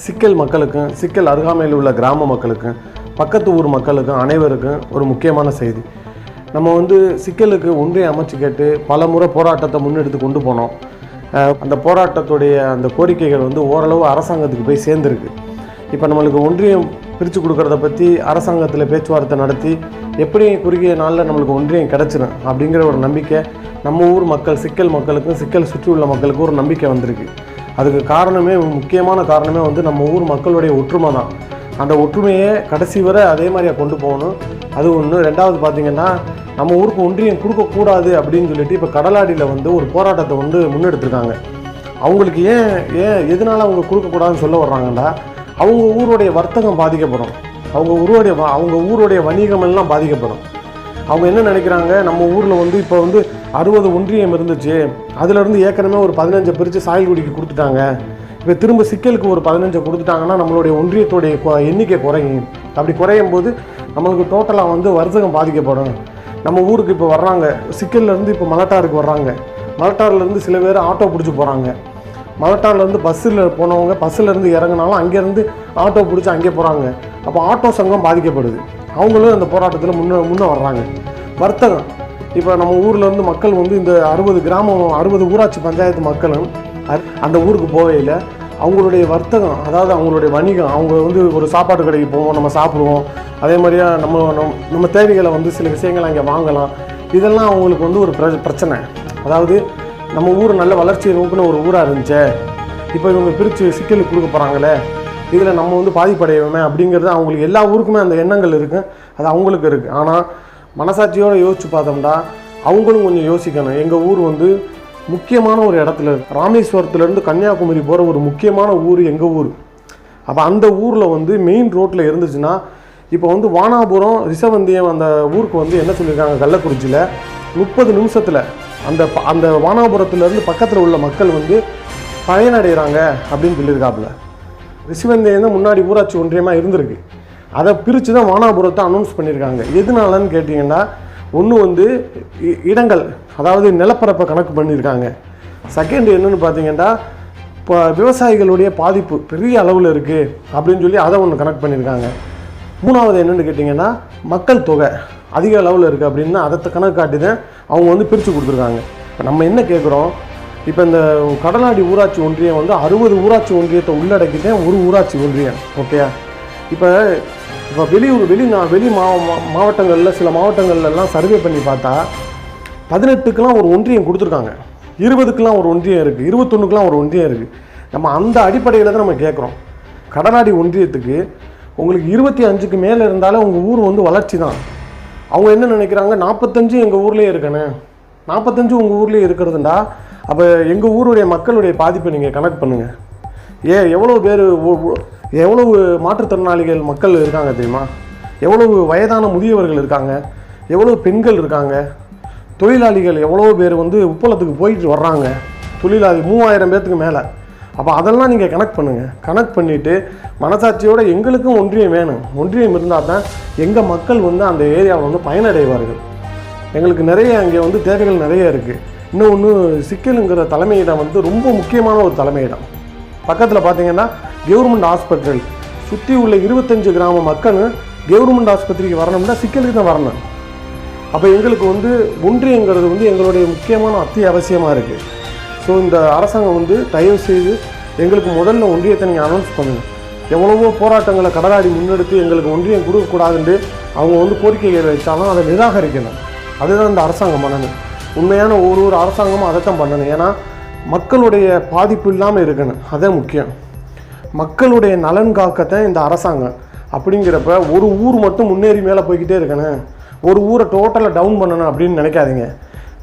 சிக்கல் மக்களுக்கும் சிக்கல் அருகாமையில் உள்ள கிராம மக்களுக்கும் பக்கத்து ஊர் மக்களுக்கும் அனைவருக்கும் ஒரு முக்கியமான செய்தி. நம்ம வந்து சிக்கலுக்கு ஒன்றிய அமைச்சு கேட்டு பல முறை போராட்டத்தை முன்னெடுத்து கொண்டு போனோம். அந்த போராட்டத்துடைய அந்த கோரிக்கைகள் வந்து ஓரளவு அரசாங்கத்துக்கு போய் சேர்ந்துருக்கு. இப்போ நம்மளுக்கு ஒன்றியம் பிரித்து கொடுக்குறத பற்றி அரசாங்கத்தில் பேச்சுவார்த்தை நடத்தி எப்படி குறுகிய நாளில் நம்மளுக்கு ஒன்றியம் கிடச்சிரும் அப்படிங்கிற ஒரு நம்பிக்கை நம்ம ஊர் மக்கள் சிக்கல் மக்களுக்கும் சிக்கல் சுற்றியுள்ள மக்களுக்கும் ஒரு நம்பிக்கை வந்திருக்கு. அதுக்கு காரணமே முக்கியமான காரணமே வந்து நம்ம ஊர் மக்களுடைய ஒற்றுமை தான் அந்த ஒற்றுமையை கடைசி வரை அதே மாதிரியாக கொண்டு போகணும். அது ஒன்று ரெண்டாவது பார்த்தீங்கன்னா நம்ம ஊருக்கு ஒன்றியம் கொடுக்கக்கூடாது அப்படின்னு சொல்லிட்டு இப்போ கடலாடியில் வந்து ஒரு போராட்டத்தை வந்து முன்னெடுத்திருக்காங்க. அவங்களுக்கு ஏன் ஏன் எதனால் அவங்க கொடுக்கக்கூடாதுன்னு சொல்ல வர்றாங்கன்னா அவங்க ஊருடைய வர்த்தகம் பாதிக்கப்படும். அவங்க ஊருடைய அவங்க ஊருடைய வணிகம் எல்லாம் பாதிக்கப்படும். அவங்க என்ன நினைக்கிறாங்க? நம்ம ஊரில் வந்து இப்போ வந்து அறுபது ஒன்றியம் இருந்துச்சு. அதுலேருந்து ஏற்கனவே ஒரு பதினஞ்சை பிரித்து சாயல்குடிக்கு கொடுத்துட்டாங்க. இப்போ திரும்ப சிக்கலுக்கு ஒரு பதினஞ்சை கொடுத்துட்டாங்கன்னா நம்மளுடைய ஒன்றியத்துடைய எண்ணிக்கை குறையும். அப்படி குறையும் போது நம்மளுக்கு டோட்டலாக வந்து வர்த்தகம் பாதிக்கப்படும். நம்ம ஊருக்கு இப்போ வர்றாங்க. சிக்கல்லேருந்து இப்போ மலட்டாருக்கு வர்றாங்க. மலட்டார்லேருந்து சில பேர் ஆட்டோ பிடிச்சி போகிறாங்க மலட்டார்லேருந்து பஸ்ஸில் போனவங்க பஸ்ஸில் இருந்து இறங்குனாலும் அங்கேருந்து ஆட்டோ பிடிச்சி அங்கே போகிறாங்க அப்போ ஆட்டோ சங்கம் பாதிக்கப்படுது. அவங்களும் இந்த போராட்டத்தில் முன்ன முன்னே வர்றாங்க. வர்த்தகம். இப்போ நம்ம ஊரில் இருந்து மக்கள் வந்து இந்த அறுபது கிராமம் அறுபது ஊராட்சி பஞ்சாயத்து மக்களும் அந்த ஊருக்கு போகையில் அவங்களுடைய வர்த்தகம் அதாவது அவங்களுடைய வணிகம் அவங்க வந்து ஒரு சாப்பாட்டு கடைக்கு போவோம் நம்ம சாப்பிடுவோம். அதே மாதிரியா நம்ம நம்ம- நம்ம தேவைகளை வந்து சில விஷயங்களை அங்கே வாங்கலாம். இதெல்லாம் அவங்களுக்கு வந்து ஒரு பிர- பிரச்சனை. அதாவது நம்ம ஊர் நல்ல வளர்ச்சியை நோக்கின ஒரு ஊராக இருந்துச்சே. இப்போ இவங்க பிரித்து சிக்கலுக்கு கொடுக்க போகிறாங்களே இதில் நம்ம வந்து பாதிப்படையவுமே அப்படிங்கிறது அவங்களுக்கு எல்லா ஊருக்குமே அந்த எண்ணங்கள் இருக்குது அது அவங்களுக்கு இருக்குது ஆனால் மனசாட்சியோடு யோசிச்சு பார்த்தோம்னா அவங்களும் கொஞ்சம் யோசிக்கணும். எங்கள் ஊர் வந்து முக்கியமான ஒரு இடத்துல இருக்கு. ராமேஸ்வரத்துலேருந்து கன்னியாகுமரி போகிற ஒரு முக்கியமான ஊர் எங்கள் ஊர்? அப்போ அந்த ஊரில் வந்து மெயின் ரோட்டில் இருந்துச்சுன்னா இப்போ வந்து வானாபுரம் ரிஷவந்தியம் அந்த ஊருக்கு வந்து என்ன சொல்லியிருக்காங்க கள்ளக்குறிச்சியில் முப்பது நிமிஷத்தில் அந்த ப- அந்த வானாபுரத்துலேருந்து பக்கத்தில் உள்ள மக்கள் வந்து பயனடைகிறாங்க அப்படின்னு சொல்லியிருக்காப்புல. ரிஷிவந்தியம் முன்னாடி ஊராட்சி ஒன்றியமாக இருந்திருக்கு. அதை பிரித்து தான் வானாபுரத்தை அனௌன்ஸ் பண்ணியிருக்காங்க. எதனாலன்னு கேட்டிங்கன்னா ஒன்று வந்து இ- இடங்கள் அதாவது நிலப்பரப்பை கணக்கு பண்ணியிருக்காங்க. செகண்ட் என்னென்னு பார்த்தீங்கன்னா இப்போ விவசாயிகளுடைய பாதிப்பு பெரிய அளவில் இருக்குது அப்படின்னு சொல்லி அதை ஒன்று கனெக்ட் பண்ணியிருக்காங்க. மூணாவது என்னென்னு கேட்டிங்கன்னா மக்கள் தொகை அதிக அளவில் இருக்குது அப்படின்னு அதை கணக்கு காட்டி தான் அவங்க வந்து பிரித்து கொடுத்துருக்காங்க. இப்போ நம்ம என்ன கேட்குறோம் இப்போ இந்த கடலாடி ஊராட்சி ஒன்றியம் வந்து அறுபது ஊராட்சி ஒன்றியத்தை உள்ளடக்கிட்டேன் ஒரு ஊராட்சி ஒன்றியம் ஓகேயா இப்போ இப்போ வெளியூர் வெளி நா- வெளி மாவ மா- மாவட்டங்களில் சில மாவட்டங்கள்லாம் சர்வே பண்ணி பார்த்தா பதினெட்டுக்கெலாம் ஒரு ஒன்றியம் கொடுத்துருக்காங்க. இருபதுக்கெலாம் ஒரு ஒன்றியம் இருக்குது இருபத்தொன்னுக்கெலாம் ஒரு ஒன்றியம் இருக்குது நம்ம அந்த அடிப்படையில் தான் நம்ம கேட்குறோம். கடலாடி ஒன்றியத்துக்கு உங்களுக்கு இருபத்தி அஞ்சுக்கு மேலே இருந்தாலே உங்கள் ஊர் வந்து வளர்ச்சி தான். அவங்க என்ன நினைக்கிறாங்க? நாற்பத்தஞ்சு எங்கள் ஊர்லேயே இருக்கணும். நாற்பத்தஞ்சு உங்கள் ஊர்லேயே இருக்கிறதுண்டா? அப்போ எங்கள் ஊருடைய மக்களுடைய பாதிப்பை நீங்கள் கணக்கு பண்ணுங்கள் ஏ எவ்வளோ பேர் எவ்வளவு மாற்றுத்திறனாளிகள் மக்கள் இருக்காங்க தெரியுமா? எவ்வளவு வயதான முதியவர்கள் இருக்காங்க? எவ்வளோ பெண்கள் இருக்காங்க? தொழிலாளிகள் எவ்வளோ பேர் வந்து உப்பளத்துக்கு போயிட்டு வர்றாங்க? தொழிலாளி மூவாயிரம் பேர்த்துக்கு மேலே. அப்போ அதெல்லாம் நீங்கள் கனெக்ட் பண்ணுங்கள் கனெக்ட் பண்ணிவிட்டு மனசாட்சியோடு எங்களுக்கும் ஒன்றியம் வேணும். ஒன்றியம் இருந்தால் தான் எங்கள் மக்கள் வந்து அந்த ஏரியாவில் வந்து பயனடைவார்கள். எங்களுக்கு நிறைய அங்கே வந்து தேவைகள் நிறைய இருக்குது இன்னொன்று சிக்கலுங்கிற தலைமையிடம் வந்து ரொம்ப முக்கியமான ஒரு தலைமையிடம் பக்கத்தில் பார்த்தீங்கன்னா கவர்மெண்ட் ஹாஸ்பிட்டல். சுற்றி உள்ள இருபத்தஞ்சு கிராம மக்கள் கவர்மெண்ட் ஆஸ்பத்திரிக்கு வரணும்னா சிக்கலுக்கு தான் வரணும். அப்போ எங்களுக்கு வந்து ஒன்றியங்கிறது வந்து எங்களுடைய முக்கியமான அத்தியாவசியமாக இருக்குது ஸோ இந்த அரசாங்கம் வந்து தயவு செய்து எங்களுக்கு முதல்ல ஒன்றியத்தை நீங்கள் அனௌன்ஸ் பண்ணுங்கள் எவ்வளவோ போராட்டங்களை கடலாடி முன்னெடுத்து எங்களுக்கு ஒன்றியம் கொடுக்கக்கூடாதுன்ட்டு அவங்க வந்து கோரிக்கைகளை வச்சாலும் அதை நிராகரிக்கணும். அதுதான் இந்த அரசாங்கம் பண்ணணும். உண்மையான ஒரு ஒரு அரசாங்கமும் அதைத்தான் பண்ணணும். ஏன்னா மக்களுடைய பாதிப்பு இல்லாமல் இருக்கணும். அதான் முக்கியம். மக்களுடைய நலன் காக்கத்தான் இந்த அரசாங்கம். அப்படிங்கிறப்ப ஒரு ஊர் மட்டும் முன்னேறி மேலே போய்கிட்டே இருக்கணும். ஒரு ஊரை டோட்டலாக டவுன் பண்ணணும் அப்படின்னு நினைக்காதீங்க.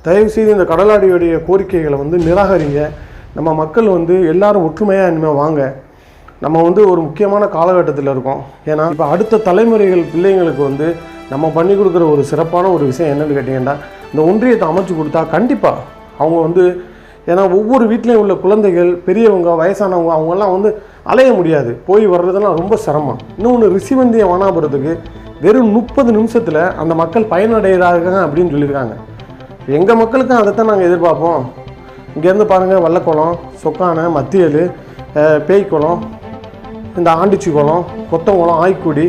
தயவுசெய்து இந்த கடலாடியுடைய கோரிக்கைகளை வந்து நிராகரிங்க. நம்ம மக்கள் வந்து எல்லாரும் ஒற்றுமையாக இனிமேல் வாங்க. நம்ம வந்து ஒரு முக்கியமான காலகட்டத்தில் இருக்கோம். ஏன்னா இப்போ அடுத்த தலைமுறைகள் பிள்ளைங்களுக்கு வந்து நம்ம பண்ணி கொடுக்குற ஒரு சிறப்பான ஒரு விஷயம் என்னென்னு கேட்டிங்கன்னா இந்த ஒன்றியத்தை அமைச்சு கொடுத்தா கண்டிப்பாக அவங்க வந்து ஏன்னா ஒவ்வொரு வீட்லேயும் உள்ள குழந்தைகள் பெரியவங்க வயசானவங்க அவங்கெல்லாம் வந்து அலைய முடியாது. போய் வர்றதெல்லாம் ரொம்ப சிரமம். இன்னொன்று ரிசிவந்திய வானாபுரத்துக்கு வெறும் முப்பது நிமிஷத்தில் அந்த மக்கள் பயனடைகிறாங்க அப்படின்னு சொல்லியிருக்காங்க. எங்கள் மக்களுக்கும் அதைத்தான் நாங்கள் எதிர்பார்ப்போம். இங்கேருந்து பாருங்கள் வல்லக்குளம் சொக்கானை மத்தியல் பேய்க்குளம் இந்த ஆண்டிச்சி குளம் கொத்தங்குளம் ஆய்க்குடி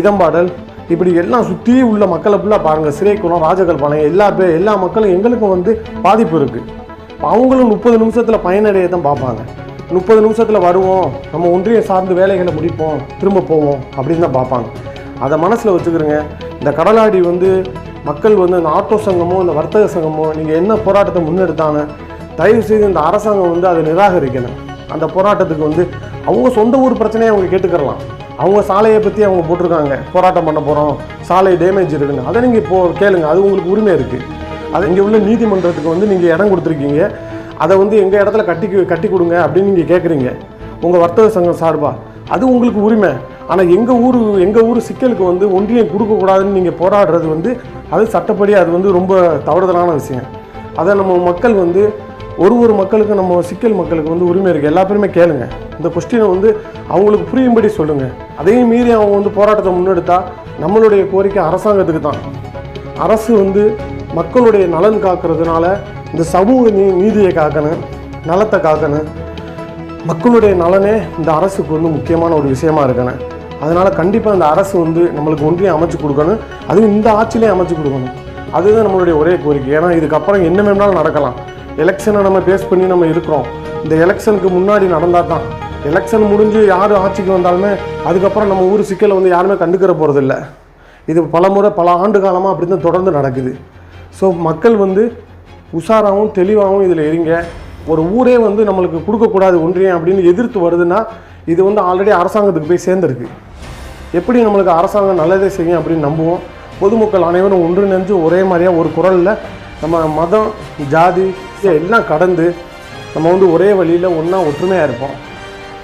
இதம்பாடல் இப்படி எல்லாம் சுற்றி உள்ள மக்களை ஃபுல்லாக பாருங்கள் சிறைக்குளம் ராஜகல்பாளையம் எல்லா பே எல்லா மக்களும் எங்களுக்கும் வந்து பாதிப்பு இருக்குது அவங்களும் முப்பது நிமிஷத்தில் பயனடைய தான் பார்ப்பாங்க. முப்பது நிமிஷத்தில் வருவோம். நம்ம ஒன்றியம் சார்ந்து வேலைகளை முடிப்போம். திரும்ப போவோம். அப்படின்னு தான் பார்ப்பாங்க. அதை மனசில் வச்சுக்கிறோங்க. இந்த கடலாடி வந்து மக்கள் வந்து இந்த ஆட்டோ சங்கமோ இந்த வர்த்தக சங்கமோ நீங்கள் என்ன போராட்டத்தை முன்னெடுத்தாங்க தயவு செய்து இந்த அரசாங்கம் வந்து அதை நிராகரிக்கணும். அந்த போராட்டத்துக்கு வந்து அவங்க சொந்த ஊர் பிரச்சனையை அவங்க கேட்டுக்கிறலாம். அவங்க சாலையை பற்றி அவங்க போட்டிருக்காங்க. போராட்டம் பண்ண போகிறோம் சாலை டேமேஜ் இருக்குன்னு அதை நீங்கள் இப்போ கேளுங்க. அது உங்களுக்கு உரிமை இருக்குது அது இங்கே உள்ள நீதிமன்றத்துக்கு வந்து நீங்கள் இடம் கொடுத்துருக்கீங்க. அதை வந்து எங்கள் இடத்துல கட்டி கட்டி கொடுங்க அப்படின்னு நீங்கள் கேட்குறீங்க உங்கள் வர்த்தக சங்கம் சார்பா. அது உங்களுக்கு உரிமை. ஆனால் எங்கள் ஊர் எங்கள் ஊர் சிக்கலுக்கு வந்து ஒன்றியம் கொடுக்கக்கூடாதுன்னு நீங்கள் போராடுறது வந்து அது சட்டப்படி அது வந்து ரொம்ப தவறுதலான விஷயம். அதை நம்ம மக்கள் வந்து ஒரு ஒரு மக்களுக்கும் நம்ம சிக்கல் மக்களுக்கு வந்து உரிமை இருக்குது எல்லா பேருமே கேளுங்க. இந்த கொஸ்டினை வந்து அவங்களுக்கு புரியும்படி சொல்லுங்கள் அதையும் மீறி அவங்க வந்து போராட்டத்தை முன்னெடுத்தா நம்மளுடைய கோரிக்கை அரசாங்கத்துக்கு தான். அரசு வந்து மக்களுடைய நலன் காக்கிறதுனால இந்த சமூக நீ நீதியை காக்கணும் நலத்தை காக்கணும். மக்களுடைய நலனே இந்த அரசுக்கு வந்து முக்கியமான ஒரு விஷயமா இருக்கணும். அதனால் கண்டிப்பாக இந்த அரசு வந்து நம்மளுக்கு ஒன்றியம் அமைச்சு கொடுக்கணும். அதுவும் இந்த ஆட்சியிலே அமைச்சு கொடுக்கணும். அதுதான் நம்மளுடைய ஒரே கோரிக்கை. ஏன்னா இதுக்கப்புறம் என்ன வேணாலும் நடக்கலாம். எலெக்ஷனை நம்ம பேஸ் பண்ணி நம்ம இருக்கிறோம். இந்த எலெக்ஷனுக்கு முன்னாடி நடந்தால் தான் எலெக்ஷன் முடிஞ்சு யார் ஆட்சிக்கு வந்தாலுமே அதுக்கப்புறம் நம்ம ஊர் சிக்கலை வந்து யாருமே கண்டுக்கிற போகிறதில்ல இது பல முறை பல ஆண்டு காலமாக அப்படி தான் தொடர்ந்து நடக்குது. ஸோ மக்கள் வந்து உஷாராகவும் தெளிவாகவும் இதில் இருங்க. ஒரு ஊரே வந்து நம்மளுக்கு கொடுக்கக்கூடாது ஒன்றியம் அப்படின்னு எதிர்த்து வருதுன்னா இது வந்து ஆல்ரெடி அரசாங்கத்துக்கு போய் சேர்ந்துருக்கு. எப்படி நம்மளுக்கு அரசாங்கம் நல்லதே செய்யும் அப்படின்னு நம்புவோம். பொதுமக்கள் அனைவரும் ஒன்றிணைஞ்சு ஒரே மாதிரியாக ஒரு குரலில் நம்ம மதம் ஜாதி எல்லாம் கடந்து நம்ம வந்து ஒரே வழியில் ஒன்றா ஒற்றுமையாக இருப்போம்.